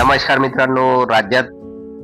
नमस्कार मित्रांनो राज्यात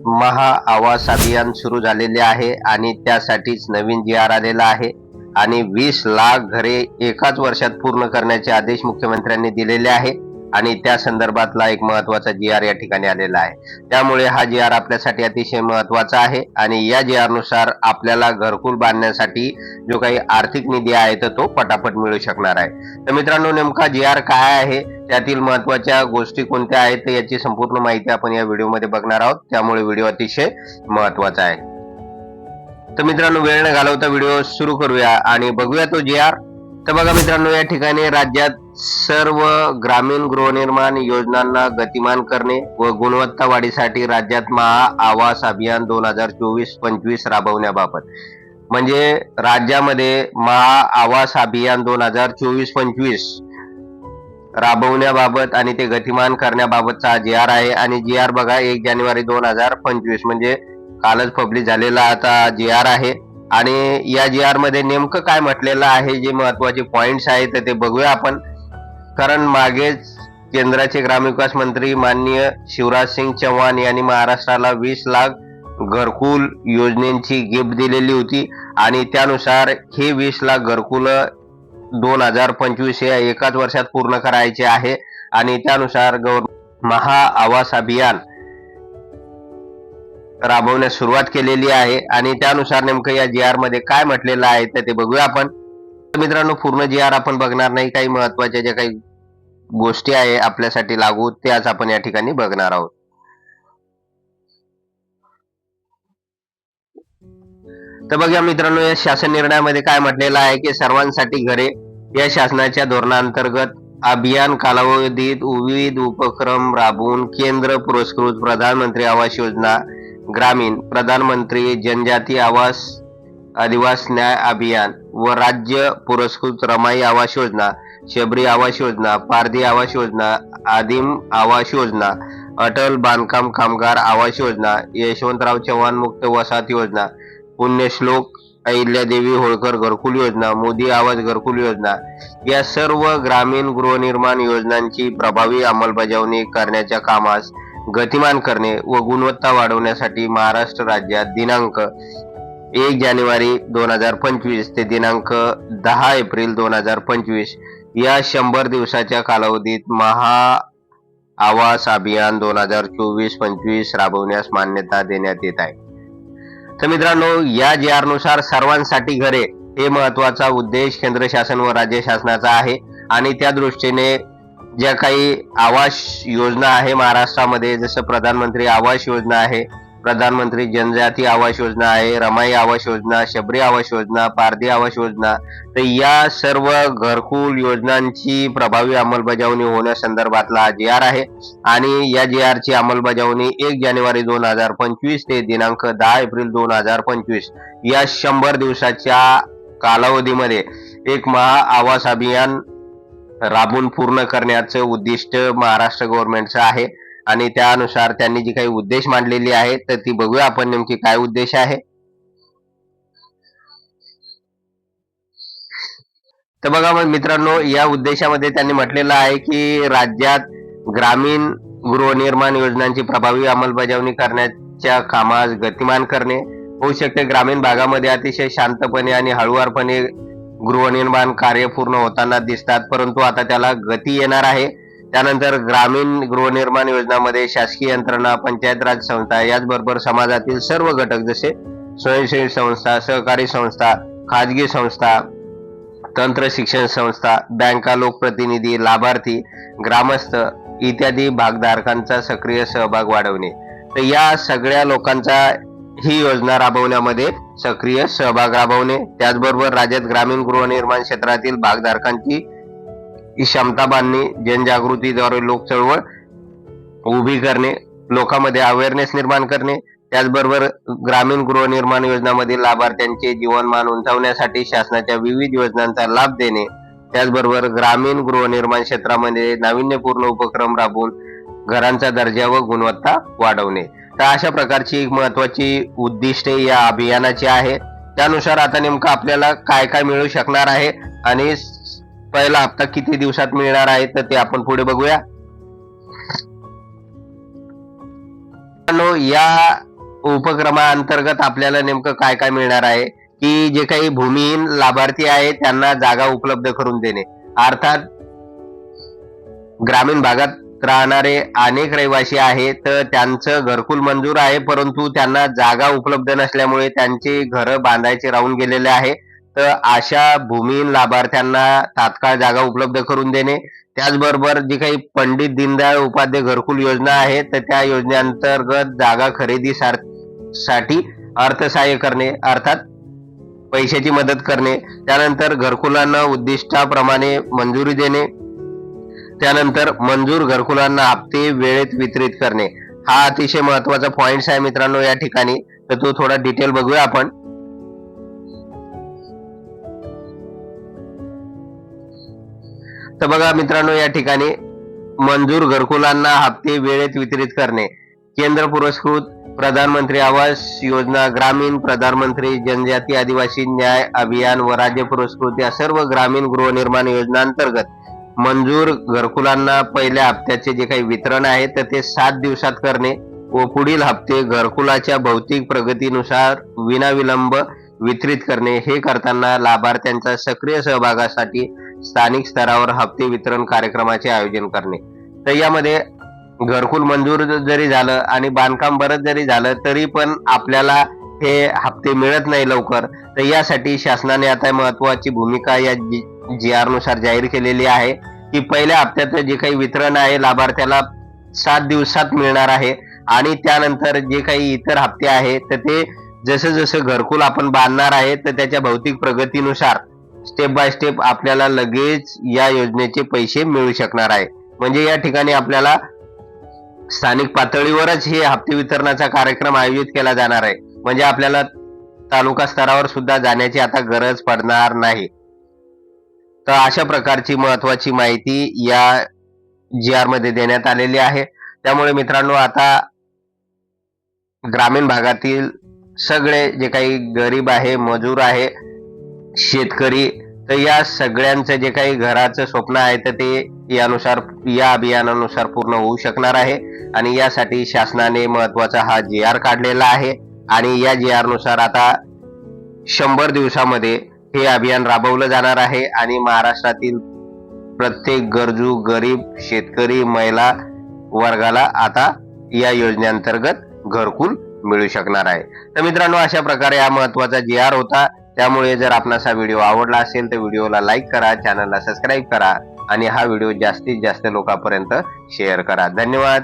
महा आवास अभियान सुरू झालेले आहे आणि त्यासाठीच नवीन जी आर आलेला आहे. आणि वीस लाख घरे एकाच वर्षात पूर्ण करण्याचे आदेश मुख्यमंत्र्यांनी दिलेले आहे आणि त्या संदर्भातला एक महत्त्वाचा जी आर या ठिकाणी आलेला आहे. त्यामुळे हा जी आर आपल्यासाठी अतिशय महत्त्वाचा आहे आणि या जी आरनुसार आपल्याला घरकुल बांधण्यासाठी जो काही आर्थिक निधी आहे तर तो पटापट मिळू शकणार आहे. तर मित्रांनो नेमका जी आर काय आहे? त्यातील महत्त्वाच्या गोष्टी कोणत्या आहेत? याची संपूर्ण माहिती आपण या व्हिडिओमध्ये बघणार आहोत. त्यामुळे व्हिडिओ अतिशय महत्त्वाचा आहे. तर मित्रांनो वेळ न घालवता व्हिडिओ सुरू करूया आणि बघूया तो जी आर तर बघा मित्रांनो या ठिकाणी राज्यात सर्व ग्रामीण गृहनिर्माण योजनांना गतिमान करणे व गुणवत्ता वाढीसाठी राज्यात महा आवास अभियान दोन हजार चोवीस पंचवीस राबवण्याबाबत. म्हणजे राज्यामध्ये महा आवास अभियान दोन हजार चोवीस पंचवीस राबवण्याबाबत आणि ते गतिमान करण्याबाबतचा जी आर आहे. आणि जी आर बघा एक जानेवारी दोन हजार पंचवीस म्हणजे कालच पब्लिश झालेला आता जी आर आहे. आणि या जी आरमध्ये नेमकं काय म्हटलेलं आहे जे महत्त्वाचे पॉइंट्स आहेत तर ते बघूया आपण. कारण मागेच केंद्राचे ग्रामविकास मंत्री माननीय शिवराज सिंग चौहान यांनी महाराष्ट्राला वीस लाख घरकुल योजनेची गिफ्ट दिलेली होती आणि त्यानुसार हे वीस लाख घरकुल दोन हजार पंचवीस हे एकाच वर्षात पूर्ण करायचे आहे. आणि त्यानुसार गौर महा आवास अभियान राबवण्यास सुरुवात केलेली आहे आणि त्यानुसार नेमकं या जी आरमध्ये काय म्हटलेलं आहे तर ते बघूया आपण. मित्रांनो पूर्ण जी आर आपण बघणार नाही. काही महत्त्वाच्या ज्या काही गोष्टी आहे आपल्यासाठी लागू त्याच आपण या ठिकाणी बघणार आहोत. तर बघा मित्रांनो या शासन निर्णयामध्ये काय म्हटलेलं आहे की सर्वांसाठी घरे या शासनाच्या धोरणांतर्गत अभियान कालावधीत विविध उपक्रम राबवून केंद्र पुरस्कृत प्रधानमंत्री आवास योजना ग्रामीण प्रधानमंत्री जनजाती आवास आदिवास न्याय अभियान व राज्य पुरस्कृत रमाई आवास योजना शबरी आवास योजना पारधी आवास योजना आदिम आवास योजना अटल बांधकाम कामगार आवास योजना यशवंतराव चव्हाण मुक्त वसाहत योजना पुण्यश्लोक अहिल्यादेवी होळकर घरकुल योजना मोदी आवास घरकुल योजना या सर्व ग्रामीण गृहनिर्माण योजनांची प्रभावी अंमलबजावणी करण्याच्या कामास गतिमान करणे व गुणवत्ता वाढवण्यासाठी महाराष्ट्र राज्यात दिनांक एक जानेवारी दोन हजार पंचवीस ते दिनांक दहा एप्रिल दोन हजार पंचवीस या शंभर दिवसाच्या कालावधीत महा आवास अभियान दोन हजार चोवीस पंचवीस राबवण्यास मान्यता देण्यात येत आहे. तर मित्रांनो या जी सर्वांसाठी घरे हे महत्त्वाचा उद्देश केंद्र शासन व राज्य शासनाचा आहे आणि त्या दृष्टीने ज्या काही आवास योजना आहे महाराष्ट्रामध्ये जसं प्रधानमंत्री आवास योजना आहे प्रधानमंत्री जनजाती आवास योजना आहे रमाई आवास योजना शबरी आवास योजना पारधी आवास योजना तर या सर्व घरकुल योजनांची प्रभावी अंमलबजावणी होण्यासंदर्भातला हा जी आर आहे. आणि या जी आरची अंमलबजावणी एक जानेवारी दोन हजार पंचवीस ते दिनांक दहा एप्रिल दोन हजार पंचवीस या शंभर दिवसाच्या कालावधीमध्ये एक महा आवास अभियान राबून पूर्ण करण्याचं उद्दिष्ट महाराष्ट्र गव्हर्नमेंटचं आहे. आणि त्यानुसार त्यांनी जी काही उद्देश मांडलेली आहे तर ती बघूया आपण नेमकी काय उद्देश आहे. तर बघा मग मित्रांनो या उद्देशामध्ये त्यांनी म्हटलेलं आहे की राज्यात ग्रामीण गृहनिर्माण योजनांची प्रभावी अंमलबजावणी करण्याच्या कामास गतिमान करणे. होऊ शकते ग्रामीण भागामध्ये अतिशय शांतपणे आणि हळुवारपणे गृहनिर्माण कार्य पूर्ण होताना दिसतात परंतु आता त्याला गती येणार आहे. त्यानंतर ग्रामीण गृहनिर्माण योजनामध्ये शासकीय यंत्रणा पंचायत राज संस्था याचबरोबर समाजातील सर्व घटक जसे स्वयंसेवी संस्था सहकारी संस्था खाजगी संस्था तंत्र शिक्षण संस्था बँका लोकप्रतिनिधी लाभार्थी ग्रामस्थ इत्यादी भागधारकांचा सक्रिय सहभाग वाढवणे. तर या सगळ्या लोकांचा ही योजना राबवण्यामध्ये सक्रिय सहभाग राबवणे त्याचबरोबर राज्यात ग्रामीण गृहनिर्माण क्षेत्रातील भागधारकांची क्षमता बांधणे जनजागृतीद्वारे लोक चळवळ उभी करणे लोकांमध्ये अवेअरनेस निर्माण करणे त्याचबरोबर ग्रामीण गृहनिर्माण योजनामधील लाभार्थ्यांचे जीवनमान उंचावण्यासाठी शासनाच्या विविध योजनांचा लाभ देणे त्याचबरोबर ग्रामीण गृहनिर्माण क्षेत्रामध्ये नाविन्यपूर्ण उपक्रम राबवून घरांचा दर्जा व गुणवत्ता वाढवणे. तर अशा प्रकारची एक महत्वाची उद्दिष्टे या अभियानाची आहे त्यानुसार आता नेमकं आपल्याला काय काय मिळू शकणार आहे आणि पहिला हप्ता किती दिवसात मिळणार आहे तर ते आपण पुढे बघूया. या उपक्रमाअंतर्गत आपल्याला नेमकं काय काय मिळणार आहे की जे काही भूमिहीन लाभार्थी आहे त्यांना जागा उपलब्ध करून देणे. अर्थात ग्रामीण भागात राहणारे अनेक रहिवासी आहेत तर त्यांचं घरकुल मंजूर आहे परंतु त्यांना जागा उपलब्ध नसल्यामुळे त्यांचे घर बांधायचे राहून गेलेले आहे. तर अशा भूमिहीन लाभार्थ्यांना तात्काळ जागा उपलब्ध करून देणे. त्याचबरोबर जी काही पंडित दीनदयाळ उपाध्याय घरकुल योजना आहे तर त्या योजनेअंतर्गत जागा खरेदी साठी अर्थसहाय्य करणे अर्थात पैशाची मदत करणे. त्यानंतर घरकुलांना उद्दिष्टाप्रमाणे मंजुरी देणे. त्यानंतर मंजूर घरकुलांना हप्ते वेळेत वितरित करणे. हा अतिशय महत्त्वाचा पॉइंट आहे मित्रांनो या ठिकाणी. तर तो थोडा डिटेल बघूया आपण. तर बघा मित्रांनो या ठिकाणी मंजूर घरकुलांना हप्ते वेळेत वितरित करणे. केंद्र पुरस्कृत प्रधानमंत्री आवास योजना ग्रामीण प्रधानमंत्री जनजाती आदिवासी न्याय अभियान व राज्य पुरस्कृत या सर्व ग्रामीण गृहनिर्माण योजनांतर्गत मंजूर घरकुलांना पहिल्या हप्त्याचे जे काही वितरण आहे तर ते सात दिवसात करणे व पुढील हप्ते घरकुलाच्या भौतिक प्रगतीनुसार विनाविलंब वितरित करणे हे करताना लाभार्थ्यांच्या सक्रिय सहभागासाठी स्थानिक स्तरावर हप्ते वितरण कार्यक्रमाचे आयोजन करणे. तर यामध्ये घरकुल मंजूर जरी झालं आणि बांधकाम बरंच जरी झालं तरी पण आपल्याला हे हप्ते मिळत नाही लवकर. तर यासाठी शासनाने आता महत्वाची भूमिका या जी आरनुसार जाहीर केलेली आहे की पहिल्या हप्त्यात जे काही वितरण आहे लाभार्थ्याला सात दिवसात मिळणार आहे आणि त्यानंतर जे काही इतर हप्ते आहे तर ते जसं जसं घरकुल आपण बांधणार आहे तर त्याच्या भौतिक प्रगतीनुसार स्टेप बाय स्टेप आपल्याला लगेच या योजनेचे पैसे मिळू शकणार आहे. म्हणजे या ठिकाणी आपल्याला स्थानिक पातळीवरच हे हप्ते वितरणाचा कार्यक्रम आयोजित केला जाणार आहे. म्हणजे आपल्याला तालुका स्तरावर सुद्धा जाण्याची आता गरज पडणार नाही. तर अशा प्रकारची महत्वाची माहिती या जी आरमध्ये देण्यात आलेली आहे. त्यामुळे मित्रांनो आता ग्रामीण भागातील सगळे जे काही गरीब आहे मजूर आहे शेतकरी तर या सगळ्यांचं जे काही घराचं स्वप्न आहे तर ते यानुसार या अभियानानुसार पूर्ण होऊ शकणार आहे. आणि यासाठी शासनाने महत्त्वाचा हा जी आर काढलेला आहे. आणि या जी आरनुसार आता शंभर दिवसामध्ये हे अभियान राबवलं जाणार आहे आणि महाराष्ट्रातील प्रत्येक गरजू गरीब शेतकरी महिला वर्गाला आता या योजनेअंतर्गत घरकुल मिळू शकणार आहे. तर मित्रांनो अशा प्रकारे हा महत्त्वाचा जी आर होता. त्यामुळे जर आपणास हा व्हिडिओ आवडला असेल तर व्हिडिओला लाईक करा चॅनलला सबस्क्राईब करा आणि हा व्हिडिओ जास्तीत जास्त लोकांपर्यंत शेअर करा. धन्यवाद.